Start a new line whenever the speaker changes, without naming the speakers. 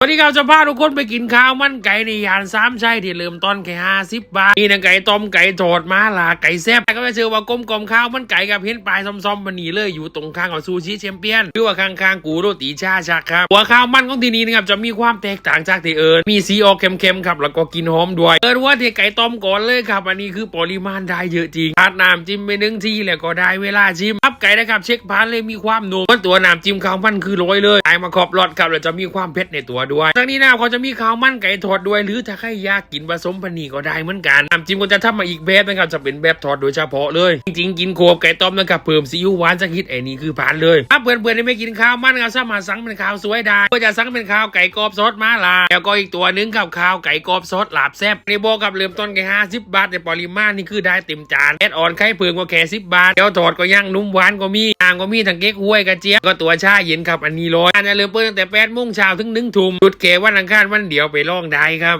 วันนี้เราจะพาทุกคนไปกินข้าวมันไก่ในยานสามชัยที่เริ่มต้นแค่ห้าสิบบาทนี่นะไก่ต้มไก่ทอดมาลาไก่แซ่บก็ไม่เชื่อว่ากลมกลมข้าวมันไก่กับเห็นปลายซอมๆมันนี่เลยอยู่ตรงข้างกับซูชิแชมเปี้ยนหรือว่าข้างๆกูโรตีชาชักครับหัวข้าวมันของที่นี่นะครับจะมีความแตกต่างจากที่เอิญมีสีออกเค็มๆครับแล้วก็กินหอมด้วยเอิญว่าที่ไก่ต้มก่อนเลยครับอันนี้คือปริมาณได้เยอะจริงราดน้ำจิ้มไปหนึ่งทีแล้วก็ได้เวลาชิมอัพไก่นะครับเช็คพานเลยมีความนุ่มตัวน้ำจิ้มข้าวมันคือโรยเลยไก่มาขอบรสครับแล้วจะมีความเผ็ดในตัวด้วยทั้งนี้นะเขาจะมีข้าวมันไก่ทอดด้วย หรือถ้าใครอยากกินผสมปนีก็ได้เหมือนกันน้ำจิ้มก็จะทำมาอีกแบบนะครับจะเป็นแบบทอดโดยเฉพาะเลย จริงๆ กินโคบไก่ต้มนะครับเพิ่มซีอิ๊วหวานสักนิดไอ้นี่คือผ่านเลยถ้าเพื่อนๆที่ไม่กินข้าวมันก็สามารถสั่งเป็นข้าวสวยได้ก็จะสั่งเป็นข้าวไก่กรอบซอสมาลาแล้วก็อีกตัวหนึงกับข้าวไก่กรอบซอสหลาบแซ่บในโบกับเริ่มต้นแค่ห้าสิบบาทในปริมาณนี่คือได้เต็มจานแอดออนไข่เพิ่มก็แค่สิบบาทแล้วทอดก็ย่างนุ่มหวานก็มีางก็มีทั้งเก๊กฮวยกระเจี๊ยบก็ตัวชาเย็นครับอันนี้ร้อยอันนี้เริ่มเปิดตั้งแต่แปดโมงเช้าถึงหนึ่งทุ่มจุดเกวันอังคารวันเดียวไปลองได้ครับ